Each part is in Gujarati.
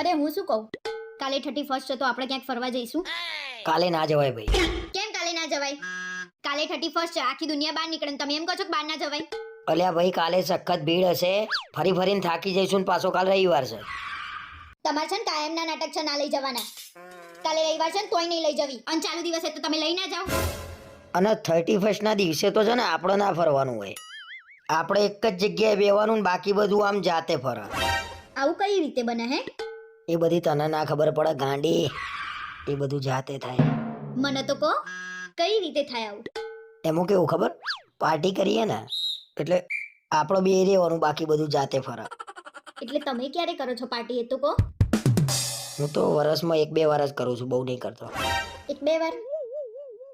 અરે હું શું કહું? કાલે થર્ટી ફર્સ્ટ છે તો આપણે ક્યાંક ફરવા જઈશું? કાલે ના જવાય ભાઈ. કેમ કાલે ના જવાય? કાલે થર્ટી ફર્સ્ટ છે આખી દુનિયા બહાર નીકળે ને તમે એમ કહો છો કે બહાર ના જવાય? અલ્યા ભાઈ કાલે સખત ભીડ હશે. ફરી ફરીને થાકી જઈશું ને પાછો કાલ રવિવાર છે. તમારે છે ને કાયમના નાટક છે ના લઈ જવાના. કાલે રવિવાર છે ને તોય નહીં લઈ જવી. અને ચાલુ દિવસે તો તમે લઈ ના જાઓ. અને થર્ટી ફર્સ્ટ ના દિવસે તો છે ને આપણે ના ફરવાનું હોય. આપણે એક જ જગ્યાએ બેવાનું ને બાકી બધું આમ જાતે ફરવા આવું કઈ રીતે બને હે? એ બધી તને ના ખબર પડે ગાંડી. એ બધું જાતે થાય. મને તો કહો કઈ રીતે થાય આવું? એમાં કેવું ખબર? પાર્ટી કરીએ ને એટલે આપણો બે રહેવાનું બાકી બધું જાતે ફરે. એટલે તમે ક્યારે કરો છો પાર્ટી એ તો કહો. હું તો વર્ષમાં એક બે વાર જ કરું છું બહુ નહીં કરતો. એક બે વાર?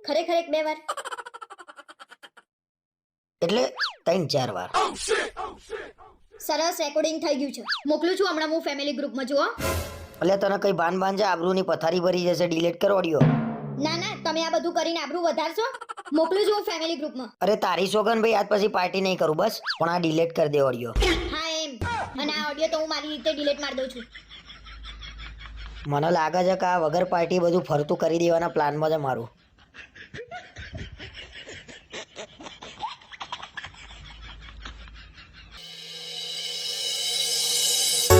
ખરેખર એક બે વાર? એટલે ત્રણ ચાર વાર. સરસ રેકોર્ડિંગ થઈ ગયું છે. મોકલું છું હમણાં હું ફેમિલી ગ્રુપમાં જુઓ. એટલે તને કઈ ભાન ભાન છે આબરૂની પથારી ભરી જશે ડિલીટ કરો ઓડિયો ના ના તમે આ બધું કરીને આબરૂ વધારશો? મોકલું છું હું ફેમિલી ગ્રુપમાં અરે તારી સોગન ભાઈ આજ પછી પાર્ટી નહીં કરું બસ. પણ આ ડિલીટ કરી દે ઓડિયો હા એમ. અને આ ઓડિયો તો હું મારી રીતે ડિલીટ મારી દઉં છું. મને લાગે છે કે આ વગર પાર્ટી બધું ફરતું કરી દેવાના પ્લાનમાં છે મારું.